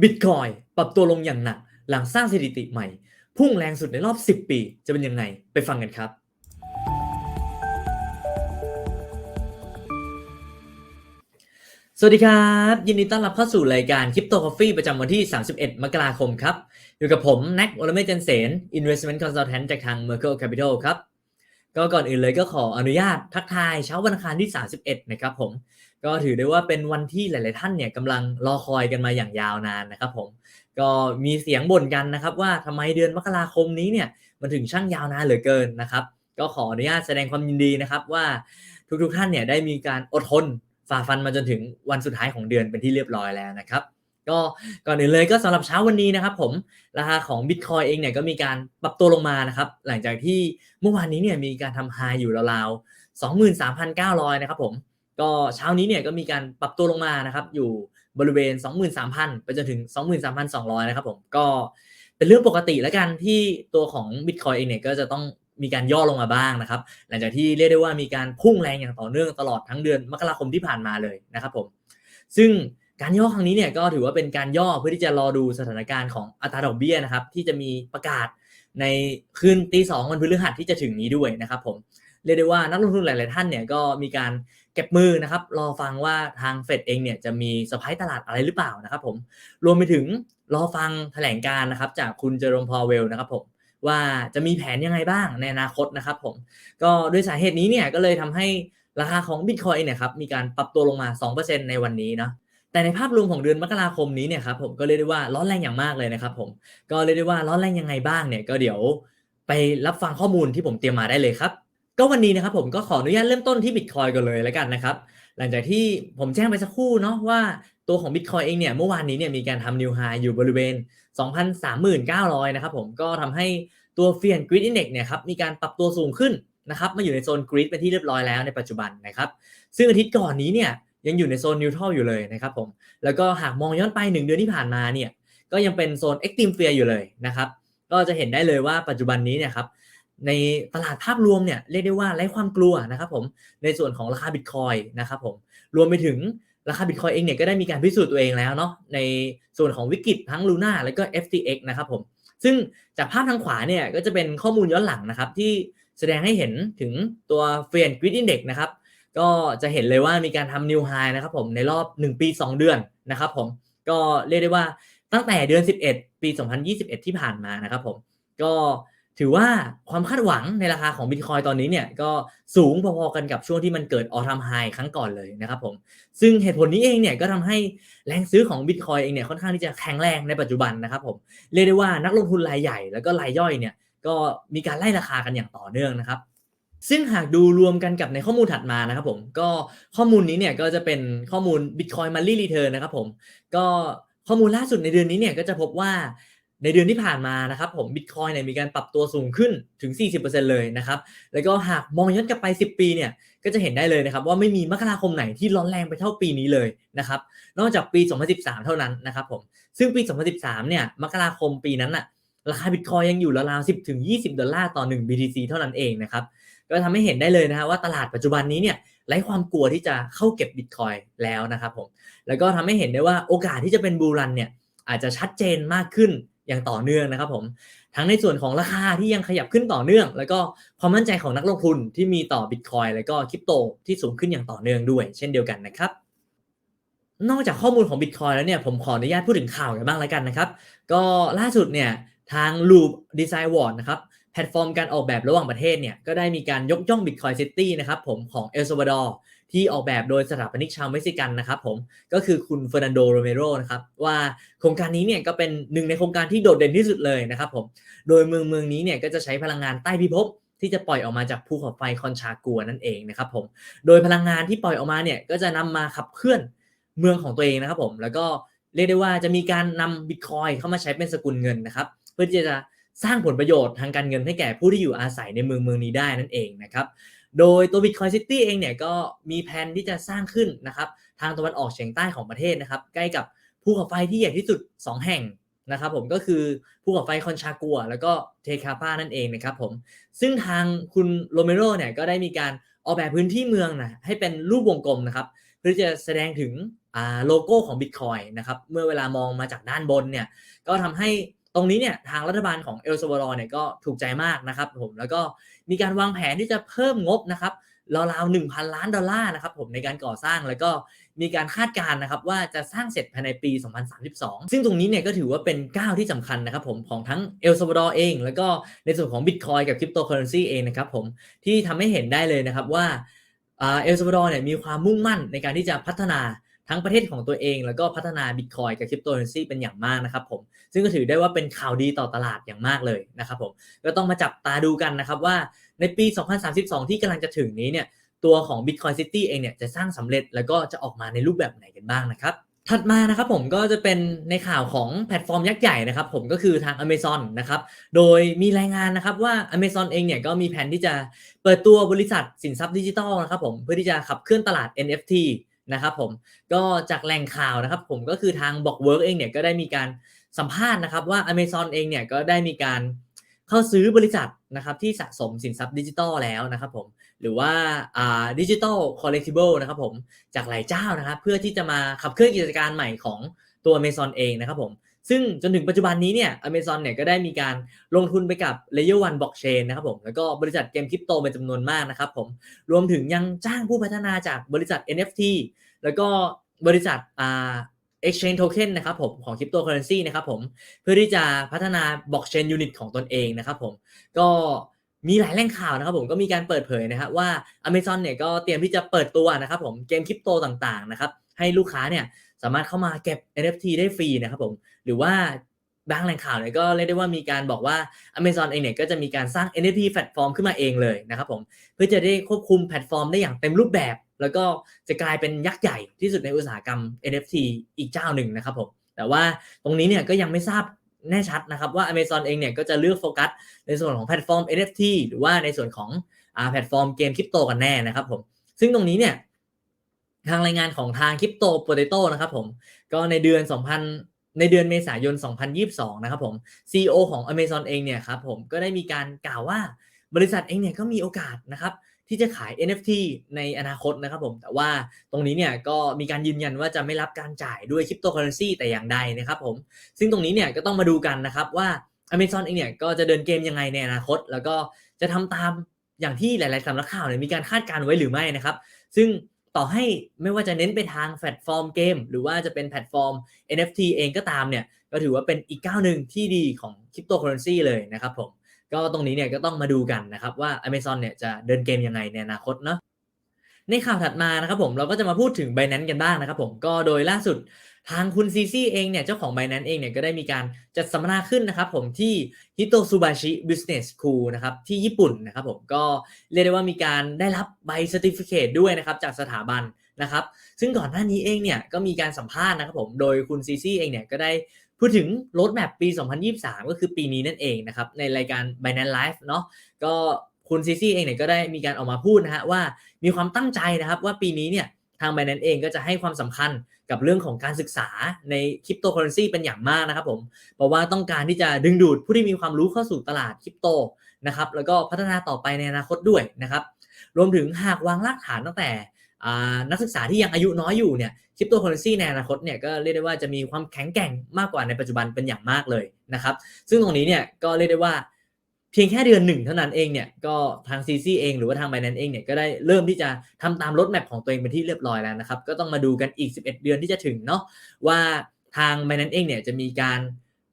บิตคอยปรับตัวลงอย่างหนัก หลังสร้างสถิติใหม่ พุ่งแรงสุดในรอบ 10 ปี จะเป็นยังไงไปฟังกันครับ สวัสดีครับ ยินดีต้อนรับเข้าสู่รายการ Crypto Coffee ประจำวันที่ 31 มกราคมครับ อยู่กับผม แน็กวลเมศจันเสน Investment Consultant จากทาง Merkle Capital ครับ ก็ก่อนอื่นเลยก็ขออนุญาตทักทายเช้าวันอังคารที่ 31 นะครับผม ก็ถือได้ว่าเป็นวันที่หลาย ๆ ท่านเนี่ยกำลังรอคอยกันมาอย่างยาวนานนะครับผม ก็มีเสียงบ่นกันนะครับว่าทำไมเดือนมกราคมนี้เนี่ยมันถึงช่างยาวนานเหลือเกินนะครับ ก็ขออนุญาตแสดงความยินดีนะครับว่าทุก ๆ ท่านเนี่ยได้มีการอดทนฝ่าฟันมาจนถึงวันสุดท้ายของเดือนเป็นที่เรียบร้อยแล้วนะครับ ก็ก่อนอื่นเลยก็สำหรับเช้าวันนี้นะครับผมราคาของ Bitcoin เองเนี่ยก็มีการปรับตัวลงมานะครับ หลังจากที่เมื่อวานนี้เนี่ยมีการทำ high อยู่ราวๆ23,900 นะครับผมก็เช้านี้เนี่ยก็มีการปรับตัวลงมานะครับ อยู่บริเวณ 23,000 ไปจนถึง 23,200 นะครับผมก็เป็นเรื่องปกติแล้วกันที่ตัวของ Bitcoin เองเนี่ยก็จะต้องมีการย่อลงมาบ้างนะครับ หลังจากที่เรียกได้ว่ามีการพุ่งแรงอย่างต่อเนื่องตลอดทั้งเดือนมกราคมที่ผ่านมาเลยนะครับผมซึ่ง การย่อครั้งนี้เนี่ยก็ถือว่าเป็นการย่อเพื่อที่จะรอดูสถานการณ์ของอัตราดอกเบี้ยนะครับ ที่จะมีประกาศในคืนตีสองวันพฤหัสที่จะถึงนี้ด้วยนะครับ ผมเรียกได้ว่านักลงทุนหลาย ๆ ท่านเนี่ยก็มีการเก็บมือนะครับรอฟังว่าทางเฟดเองเนี่ยจะมีเซอร์ไพรส์ตลาดอะไรหรือเปล่านะครับ ผมรวมไปถึงรอฟังแถลงการนะครับ จากคุณเจอร์มพอเวลนะครับผมว่าจะมีแผนยังไงบ้างในอนาคตนะครับ ผมก็ด้วยสาเหตุนี้เนี่ยก็เลยทำให้ราคาของ Bitcoin เนี่ยครับมีการปรับตัวลงมา 2%ในวันนี้เนาะ แต่ในภาพรวมของเดือนมกราคมนี้เนี่ยครับผมก็เรียกได้ว่าร้อนแรงอย่างมากเลยนะครับผมก็เรียกได้ว่าร้อนแรงยังไงบ้างเนี่ยก็เดี๋ยวไปรับฟังข้อมูลที่ผมเตรียมมาได้เลยครับ ก็วันนี้นะครับผมก็ขออนุญาตเริ่มต้นที่ Bitcoin กันเลยแล้วกันนะครับ หลังจากที่ผมแจ้งไปสักครู่เนาะว่าตัวของ Bitcoin เองเนี่ยเมื่อวานนี้เนี่ยมีการทำ New High อยู่บริเวณ 2,3900 นะครับผมก็ทำให้ตัว Fear and Greed Index เนี่ยครับมีการปรับตัวสูงขึ้นนะครับมาอยู่ในโซน Greed เป็นที่เรียบร้อยแล้วในปัจจุบันนะครับ ซึ่งอาทิตย์ก่อนนี้เนี่ย ยังอยู่ในโซนนิวทรัลอยู่เลยนะครับผมแล้วก็หากมองย้อนไป 1 เดือนที่ผ่านมาเนี่ยก็ยังเป็นโซน Extreme Fear อยู่เลยนะครับก็จะเห็นได้เลยว่าปัจจุบันนี้เนี่ยครับในตลาดภาพรวมเนี่ยเรียกได้ว่าไร้ความกลัวนะครับผมในส่วนของราคาบิตคอยนะครับผมรวมไปถึงราคาบิตคอยเองเนี่ยก็ได้มีการพิสูจน์ตัวเองแล้วเนาะในส่วนของวิกฤตทั้ง Luna แล้วก็ FTX นะครับผมซึ่งจากภาพทางขวาเนี่ยก็จะเป็นข้อมูลย้อนหลังนะครับที่แสดงให้เห็นถึงตัว Fear and Greed Index นะครับ ก็จะเห็นเลยว่ามีการทำ new high นะครับผมในรอบ 1 ปี 2 เดือนนะครับผมก็เรียกได้ว่าตั้งแต่เดือน 11 ปี 2021 ที่ผ่านมานะครับผมก็ถือว่าความคาดหวังในราคาของ Bitcoin ตอนนี้เนี่ยก็สูงพอๆกันกับช่วงที่มันเกิด all time high ครั้งก่อนเลยนะครับผมซึ่งเหตุผลนี้เองเนี่ยก็ทำให้แรงซื้อของ Bitcoin เองเนี่ยค่อนข้างที่จะแข็งแรงในปัจจุบันนะครับผมเรียกได้ว่านักลงทุนรายใหญ่แล้วก็รายย่อยเนี่ยก็มีการไล่ราคากันอย่างต่อเนื่องนะครับ ซึ่งหากดูรวมกันกับในข้อมูลถัดมานะครับผม ก็ข้อมูลนี้เนี่ยก็จะเป็นข้อมูล Bitcoin Monthly Return นะครับผม ก็ข้อมูลล่าสุดในเดือนนี้เนี่ยก็จะพบว่าในเดือนที่ผ่านมานะครับผม Bitcoin เนี่ยมีการปรับตัวสูงขึ้นถึง 40%เลยนะครับ แล้วก็หากมองย้อนกลับไป 10 ปีเนี่ยก็จะเห็นได้เลยนะครับว่าไม่มีมกราคมไหนที่ร้อนแรงไปเท่าปีนี้เลยนะครับ นอกจากปี 2013 เท่านั้นนะครับผม ซึ่งปี 2013 เนี่ยมกราคมปีนั้นอะราคา Bitcoin ยังอยู่ราวๆ10ถึง20 ดอลลาร์ต่อ 1 BTC เท่านั้นเองนะครับ ก็ทำให้เห็นได้เลยนะฮะว่าตลาดปัจจุบันนี้เนี่ยไร้ความกลัวที่จะเข้าเก็บบิตคอยแล้วนะครับผมแล้วก็ทำให้เห็นได้ว่าโอกาสที่จะเป็นบูรันเนี่ยอาจจะชัดเจนมากขึ้นอย่างต่อเนื่องนะครับผมทั้งในส่วนของราคาที่ยังขยับขึ้นต่อเนื่อง แล้วก็ความมั่นใจของนักลงทุนที่มีต่อบิตคอยแล้วก็คริปโตที่สูงขึ้นอย่างต่อเนื่องด้วย เช่นเดียวกันนะครับนอกจากข้อมูลของ Bitcoin แล้วเนี่ยผมขออนุญาตพูดถึงข่าวกันบ้างแล้วกันนะครับ ก็ล่าสุดเนี่ยทาง Loop Design Award นะครับ พลตฟอร์มการออกแบบระหว่างประเทศเนี่ยก็ได้มีการยกย่อง Bitcoin City นะครับผมของเอลซาวาดอร์ที่ออกแบบโดยสถาปนิกชาวเม็กซิกันนะครับผมก็คือคุณเฟอร์นันโดโรเมโรนะครับว่าโครงการนี้เนี่ยก็เป็นหนึ่งในโครงการที่โดดเด่นที่สุดเลยนะครับผมโดยเมืองเมืองนี้เนี่ยก็จะใช้พลังงานใต้พิภพที่จะปล่อยออกมาจากภูเขาไฟคอนชากัวนั่นเองนะครับผมโดยพลังงานที่ปล่อยออกมาเนี่ยก็จะนำมาขับเคลื่อนเมืองของตัวเองนะครับผมแล้วก็เรียกได้ว่าจะมีการนำบิตคอยเข้ามาใช้เป็นสกุลเงินนะครับเพื่อที่จะ สร้างผลประโยชน์ทางการเงินให้แก่ผู้ที่อยู่อาศัยในเมืองเมืองนี้ได้นั่นเองนะครับ โดยตัว Bitcoin City เองเนี่ยก็มีแผนที่จะสร้างขึ้นนะครับทางตะวันออกเฉียงใต้ของประเทศนะครับ ใกล้กับภูเขาไฟที่ใหญ่ที่สุด 2 แห่งนะครับผมก็คือภูเขาไฟคอนชากัว แล้วก็เทคาปานั่นเองนะครับผมซึ่งทางคุณโรเมโรเนี่ยก็ได้มีการออกแบบพื้นที่เมืองนะให้เป็นรูปวงกลมนะครับเพื่อจะแสดงถึงโลโก้ของ Bitcoin นะครับเมื่อเวลามองมาจากด้านบนเนี่ยก็ทำให้ ตรงนี้เนี่ยทางรัฐบาลของเอลซาวาดอร์เนี่ยก็ถูกใจมากนะครับผมแล้วก็มีการวางแผนที่จะเพิ่มงบนะครับราวๆ1,000ล้านดอลลาร์นะครับผมในการก่อสร้างแล้วก็มีการคาดการณ์นะครับว่าจะสร้างเสร็จภายในปี 2032 ซึ่งตรงนี้เนี่ยก็ถือว่าเป็นก้าวที่สำคัญนะครับผมของทั้งเอลซาวาดอร์เอง แล้วก็ในส่วนของ Bitcoin กับคริปโตเคอเรนซีเองนะครับผมที่ทำให้เห็นได้เลยนะครับว่าเอลซาวาดอร์เนี่ยมีความมุ่งมั่นในการที่จะพัฒนา ทั้งประเทศของตัวเอง แล้วก็พัฒนา Bitcoin กับคริปโตเคอเรนซีเป็นอย่างมากนะครับผมซึ่งก็ถือได้ว่าเป็นข่าวดีต่อตลาดอย่างมากเลยนะครับผมก็ต้องมาจับตาดูกันนะครับว่าในปี 2032 ที่กำลังจะถึงนี้เนี่ยตัวของ Bitcoin City เองเนี่ยจะสร้างสำเร็จแล้วก็จะออกมาในรูปแบบไหนกันบ้างนะครับถัดมานะครับผมก็จะเป็นในข่าวของแพลตฟอร์มยักษ์ใหญ่นะครับผมก็คือทาง Amazon นะครับโดยมีรายงานนะครับว่า Amazon เองเนี่ยก็มีแผนที่จะเปิดตัวบริษัทสินทรัพย์ดิจิทัลนะครับผมเพื่อที่จะขับเคลื่อนตลาด NFT นะครับผมก็จากแหล่งข่าวนะครับ ผมก็คือทางบอกเวิร์กเองเนี่ยก็ได้มีการสัมภาษณ์นะครับว่า Amazon เองเนี่ยก็ได้มีการเข้าซื้อบริษัทนะครับที่สะสมสินทรัพย์ดิจิทัลแล้วนะครับผมหรือว่าดิจิทัลคอลเลกติเบิลนะครับผมจากหลายเจ้านะครับเพื่อที่จะมาขับเคลื่อนกิจการใหม่ของตัว Amazon เองนะครับผม ซึ่งจนถึงปัจจุบันนี้เนี่ย Amazon เนี่ยก็ได้มีการลงทุนไปกับ Layer 1 Blockchain นะครับผมแล้วก็บริษัทเกมคริปโตเป็นจำนวนมากนะครับผมรวมถึงยังจ้างผู้พัฒนาจากบริษัท NFT แล้วก็บริษัทอ่า exchange token นะครับผมของ cryptocurrency นะครับผมเพื่อที่จะพัฒนา blockchain unit ของตนเองนะครับผมก็มีหลายแหล่งข่าวนะครับผมก็มีการเปิดเผยนะครับว่า Amazon เนี่ยก็เตรียมที่จะเปิดตัวนะครับผมเกมคริปโตต่างๆนะครับให้ลูกค้าเนี่ย สามารถเข้ามาเก็บ NFT ได้ฟรีนะครับผม หรือว่าบางแหล่งข่าวเนี่ยก็เรียกได้ว่ามีการบอกว่า Amazon เองเนี่ยก็จะมีการสร้าง NFT แพลตฟอร์มขึ้นมาเองเลยนะครับผม เพื่อจะได้ควบคุมแพลตฟอร์มได้อย่างเต็มรูปแบบ แล้วก็จะกลายเป็นยักษ์ใหญ่ที่สุดในอุตสาหกรรม NFT อีกเจ้าหนึ่งนะครับผมแต่ว่าตรงนี้เนี่ยก็ยังไม่ทราบแน่ชัดนะครับว่า Amazon เองเนี่ยก็จะเลือกโฟกัสในส่วนของแพลตฟอร์ม NFT หรือว่าในส่วนของอแพลตฟอร์มเกมคริปโตกันแน่นะครับผมซึ่งตรงนี้เนี่ย ทางรายงานของทางคริปโตโปเตโต้นะครับผม ก็ในเดือน 2000 ในเดือนเมษายน 2022 นะครับผม CEO ของ Amazon เองเนี่ยครับผมก็ได้มีการกล่าวว่าบริษัทเองเนี่ยก็มีโอกาสนะครับที่จะขาย NFT ในอนาคตนะครับผม แต่ว่าตรงนี้เนี่ยก็มีการยืนยันว่าจะไม่รับการจ่ายด้วยคริปโตเคอเรนซีแต่อย่างใดนะครับผม ซึ่งตรงนี้เนี่ยก็ต้องมาดูกันนะครับว่า Amazon เองเนี่ยก็จะเดินเกมยังไงในอนาคต แล้วก็จะทำตามอย่างที่หลาย ๆสำนักข่าวเนี่ยมีการคาดการณ์ไว้หรือไม่นะครับ ซึ่ง ต่อให้ไม่ว่าจะเน้นไปทางแพลตฟอร์มเกม หรือว่าจะเป็นแพลตฟอร์ม NFT เองก็ตามเนี่ยก็ถือว่าเป็นอีกก้าวหนึ่งที่ดีของคริปโตเคอเรนซีเลยนะครับผมก็ตรงนี้เนี่ยก็ต้องมาดูกันนะครับว่า Amazon เนี่ยจะเดินเกมยังไงในอนาคตเนาะ ในข่าวถัดมานะครับผมเราก็จะมาพูดถึง Binance กันบ้างนะครับผมก็โดยล่าสุดทางคุณซีซี่เองเนี่ยเจ้าของ Binance เองเนี่ยก็ได้มีการจัดสัมมนาขึ้นนะครับผมที่ Hitosubashi Business School นะครับที่ญี่ปุ่นนะครับผมก็เรียกได้ว่ามีการได้รับใบ Certificate ด้วยนะครับจากสถาบันนะครับซึ่งก่อนหน้านี้เองเนี่ยก็มีการสัมภาษณ์นะครับผมโดยคุณซีซี่เองเนี่ยก็ได้พูดถึงรถแมพปี 2023 ก็คือปีนี้นั่นเองนะครับในรายการ Binance Live เนาะก็ คุณซีซี่เองเนี่ยก็ได้มีการออกมาพูดนะฮะว่ามีความตั้งใจนะครับว่าปีนี้เนี่ยทาง Binance เองก็จะให้ความสำคัญกับเรื่องของการศึกษาในคริปโตเคอเรนซีเป็นอย่างมากนะครับผม เพราะว่าต้องการที่จะดึงดูดผู้ที่มีความรู้เข้าสู่ตลาดคริปโตนะครับแล้วก็พัฒนาต่อไปในอนาคตด้วยนะครับรวมถึงหากวางรากฐานตั้งแต่นักศึกษาที่ยังอายุน้อยอยู่เนี่ยคริปโตเคอเรนซีในอนาคตเนี่ยก็เรียกได้ว่าจะมีความแข็งแกร่งมากกว่าในปัจจุบันเป็นอย่างมากเลยนะครับซึ่งตรงนี้เนี่ยก็เรียกได้ว่า เพียงแค่เดือนหนึ่งเท่านั้นเองเนี่ยก็ทาง CC เองหรือว่าทาง Binance เองเนี่ยก็ได้เริ่มที่จะทำตามรถแมพของตัวเองเป็นที่เรียบร้อยแล้วนะครับ ก็ต้องมาดูกันอีก 11 เดือนที่จะถึงเนาะว่าทาง Binance เองเนี่ยจะมีการ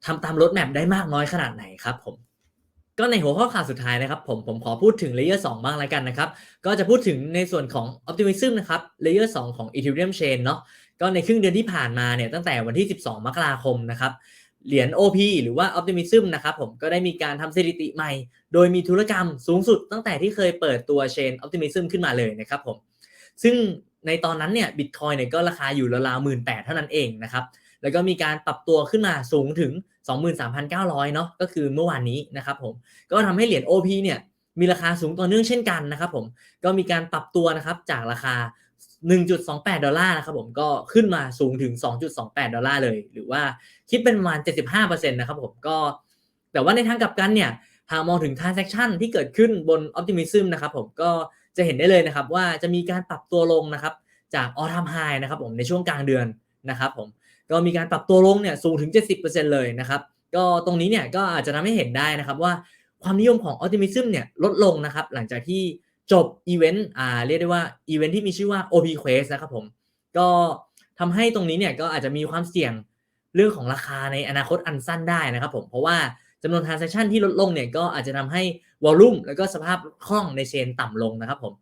ทำตามรถแมพได้มากน้อยขนาดไหนครับผมก็ในหัวข้อข่าวสุดท้ายนะครับผมผมขอพูดถึงเลเยอร์2บ้างแล้วกันนะครับ ก็จะพูดถึงในส่วนของ Optimism นะครับเลเยอร์2ของ Ethereum Chain เนาะก็ในครึ่งเดือนที่ผ่านมาเนี่ยตั้งแต่วันที่ 12 มกราคมนะครับ เหรียญ OP หรือว่า Optimism นะครับผมก็ได้มีการทำสถิติใหม่ โดยมีธุรกรรมสูงสุดตั้งแต่ที่เคยเปิดตัวเชน Optimism ขึ้นมาเลยนะครับผมซึ่งในตอนนั้นเนี่ย Bitcoin เนี่ยก็ราคาอยู่ราวๆหมื่นแปดเท่านั้นเองนะครับแล้วก็มีการปรับตัวขึ้นมาสูงถึง 23,900 เนาะก็คือเมื่อวานนี้นะครับผมก็ทำให้เหรียญ OP เนี่ยมีราคาสูงต่อเนื่องเช่นกันนะครับผมก็มีการปรับตัวนะครับจากราคา 1.28 ดอลลาร์นะครับผมก็ขึ้นมาสูงถึง 2.28 ดอลลาร์เลย หรือว่าคิดเป็นประมาณ 75%นะครับผมก็ แต่ว่าในทางกลับกันเนี่ยหากมองถึง transaction ที่เกิดขึ้นบน Optimism นะครับผมก็จะเห็นได้เลยนะครับว่าจะมีการปรับตัวลงนะครับจาก all time high นะครับผมในช่วงกลางเดือนนะครับผมก็มีการปรับตัวลงเนี่ยสูงถึง 70%เลยนะครับก็ตรงนี้เนี่ยก็อาจจะทำให้เห็นได้นะครับว่าความนิยมของ optimism เนี่ยลดลงนะครับหลังจากที่ จบอีเวนต์อ่าเรียกได้ว่าอีเวนต์ที่มีชื่อว่า OP Quest นะครับผม ก็ทำให้ตรงนี้เนี่ยก็อาจจะมีความเสี่ยงเรื่องของราคาในอนาคตอันสั้นได้นะครับผมเพราะว่าจำนวน transaction ที่ลดลงเนี่ยก็อาจจะทำให้ volume แล้วก็สภาพคล่องในเชนต่ำลงนะครับผม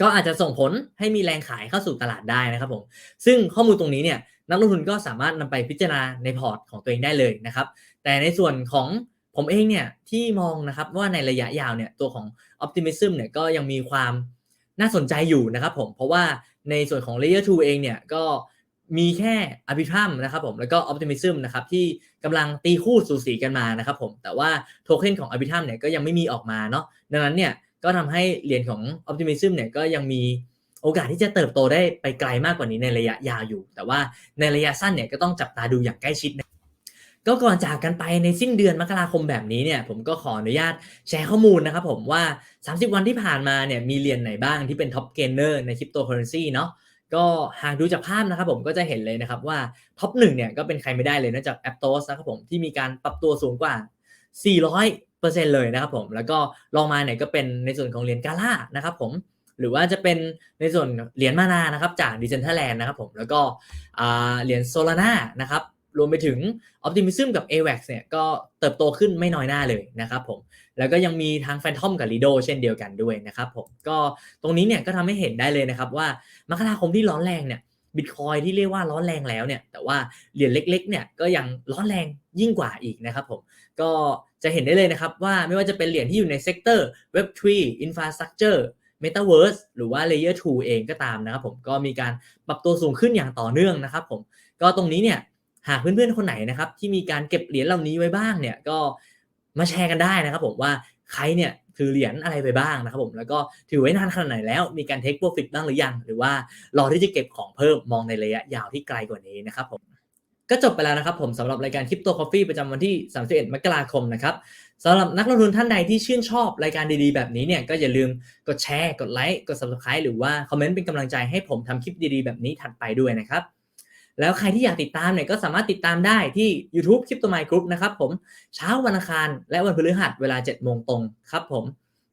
ก็อาจจะส่งผลให้มีแรงขายเข้าสู่ตลาดได้นะครับผม ซึ่งข้อมูลตรงนี้เนี่ยนักลงทุนก็สามารถนำไปพิจารณาในพอร์ตของตัวเองได้เลยนะครับ แต่ในส่วนของ ผมเองเนี่ยที่มองนะครับว่าในระยะยาวเนี่ยตัวของ optimism เนี่ยก็ยังมีความน่าสนใจอยู่นะครับผมเพราะว่าในส่วนของ layer 2 เองเนี่ยก็มีแค่อภิธรรมนะครับผมแล้วก็ optimism นะครับที่กำลังตีคู่สูสีกันมานะครับผมแต่ว่าโทเค็นของอภิธรรมเนี่ยก็ยังไม่มีออกมาเนาะดังนั้นเนี่ยก็ทำให้เหรียญของ optimism เนี่ยก็ยังมีโอกาสที่จะเติบโตได้ไปไกลมากกว่านี้ในระยะยาวอยู่ แต่ว่าในระยะสั้นเนี่ยก็ต้องจับตาดูอย่างใกล้ชิดนะ ก็ก่อนจากกันไปในสิ้นเดือนมกราคมแบบนี้เนี่ยผมก็ขออนุญาตแชร์ข้อมูลนะครับผมว่า 30 วันที่ผ่านมาเนี่ยมีเหรียญไหนบ้างที่เป็นท็อปเกนเนอร์ในคริปโตเคอเรนซีเนาะก็หากดูจากภาพนะครับผมก็จะเห็นเลยนะครับว่าท็อปหนึ่งเนี่ยก็เป็นใครไม่ได้เลยนอกจาก Aptos นะครับผมที่มีการปรับตัวสูงกว่า 400เปอร์เซ็นต์เลยนะครับผมแล้วก็ลองมาเนี่ยก็เป็นในส่วนของเหรียญกาล่านะครับผมหรือว่าจะเป็นในส่วนเหรียญมานานะครับจากดิเซนเท r แลนด์นะครับผมแล้วก็เหรียญโซลาร่านะครับ รวมไปถึง Optimism กับ AVAX เนี่ยก็เติบโตขึ้นไม่น้อยหน้าเลยนะครับผม แล้วก็ยังมีทาง Phantom กับ Lido เช่นเดียวกันด้วยนะครับผม ก็ตรงนี้เนี่ยก็ทำให้เห็นได้เลยนะครับว่ามกราคมที่ร้อนแรงเนี่ยบิตคอยที่เรียกว่าร้อนแรงแล้วเนี่ย แต่ว่าเหรียญเล็กๆเนี่ยก็ยังร้อนแรงยิ่งกว่าอีกนะครับผม ก็จะเห็นได้เลยนะครับว่าไม่ว่าจะเป็นเหรียญที่อยู่ในเซกเตอร์ Web3 Infrastructure Metaverse หรือว่า Layer 2 เองก็ตามนะครับผมก็มีการปรับตัวสูงขึ้นอย่างต่อเนื่องนะครับผม ก็ตรงนี้เนี่ย หากเพื่อนๆคนไหนนะครับที่มีการเก็บเหรียญเหล่านี้ไว้บ้างเนี่ยก็มาแชร์กันได้นะครับ ผมว่าใครเนี่ยถือเหรียญอะไรไปบ้างนะครับผมแล้วก็ถือไว้นานขนาดไหนแล้วมีการเทคโปรฟิตบ้างหรือยัง หรือว่ารอที่จะเก็บของเพิ่มมองในระยะยาวที่ไกลกว่านี้นะครับผมก็จบไปแล้วนะครับผมสำหรับรายการคริปโตคอฟฟี่ประจำวันที่ 31 มกราคมนะครับสำหรับนักลงทุนท่านใดที่ชื่นชอบรายการดีๆ แบบนี้เนี่ยก็อย่าลืมกดแชร์ กดไลค์ กด subscribe หรือว่าคอมเมนต์เป็นกำลังใจให้ผมทำคลิปดีๆ แบบนี้ถัดไปด้วยนะครับ แล้วใครที่อยากติดตามเนี่ยก็สามารถติดตามได้ที่ YouTube Crypto My Group นะครับผมเช้าวันอังคารและวันพฤหัสเวลา7โมงตรงครับผม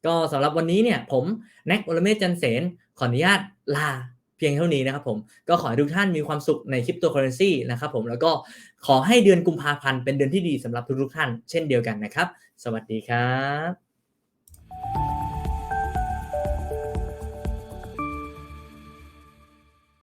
ก็สำหรับวันนี้เนี่ยผมแน็กโอลเมจันเสนขออนุญาตลาเพียงเท่านี้นะครับผมก็ขอให้ทุกท่านมีความสุขในคริปโตเคอเรนซีนะครับผมแล้วก็ขอให้เดือนกุมภาพันธ์เป็นเดือนที่ดีสำหรับทุกๆท่านเช่นเดียวกันนะครับ สวัสดีครับ